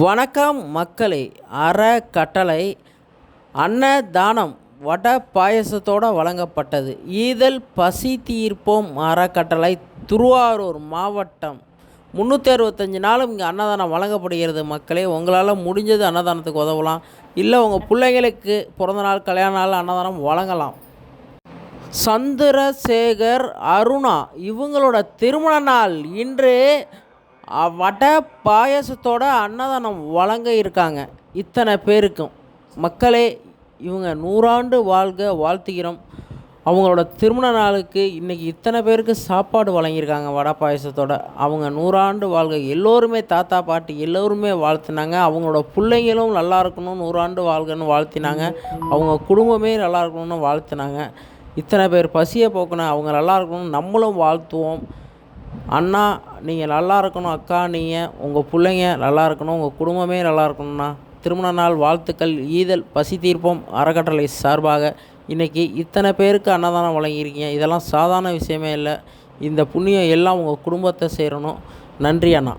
வணக்கம் மக்களே அறக்கட்டளை அன்னதானம் வட பாயசத்தோடு வழங்கப்பட்டது. ஈதல் பசி தீர்ப்போம் அறக்கட்டளை திருவாரூர் மாவட்டம். முந்நூற்றி அறுபத்தஞ்சி நாளும் இங்கே அன்னதானம் வழங்கப்படுகிறது மக்களே. உங்களால் முடிஞ்சது அன்னதானத்துக்கு உதவலாம். இல்லை உங்கள் பிள்ளைங்களுக்கு பிறந்த நாள் கல்யாண நாள் அன்னதானம் வழங்கலாம். சந்திரசேகர் அருணா இவங்களோட திருமண நாள் இன்று வடை பாயசத்தோட அன்னதானம் வழங்க இருக்காங்க. இத்தனை பேருக்கும். மக்களே இவங்க நூறாண்டு வாழ்க வாழ்த்துகிறோம். அவங்களோட திருமண நாளுக்கு இன்றைக்கி இத்தனை பேருக்கு சாப்பாடு வழங்கியிருக்காங்க வடை பாயசத்தோட. அவங்க நூறாண்டு வாழ்க. எல்லோருமே தாத்தா பாட்டி எல்லோருமே வாழ்த்துனாங்க. அவங்களோட பிள்ளைங்களும் நல்லா இருக்கணும் நூறாண்டு வாழ்கன்னு வாழ்த்தினாங்க. அவங்க குடும்பமே நல்லா இருக்கணும்னு வாழ்த்துனாங்க. இத்தனை பேர் பசியை போக்குன அவங்க நல்லா இருக்கணும்னு நம்மளும் வாழ்த்துவோம். அண்ணா நீங்கள் நல்லா இருக்கணும் அக்கா நீங்கள் உங்கள் பிள்ளைங்க நல்லா இருக்கணும் உங்கள் குடும்பமே நல்லா இருக்கணும்ண்ணா திருமண நாள் வாழ்த்துக்கள் ஈதல் பசி தீர்ப்போம் அறக்கட்டளை சார்பாக. இன்றைக்கி இத்தனை பேருக்கு அன்னதானம் வழங்கியிருக்கீங்க. இதெல்லாம் சாதாரண விஷயமே இல்லை. இந்த புண்ணியம் எல்லாம் உங்கள் குடும்பத்தை சேரணும். நன்றி அண்ணா.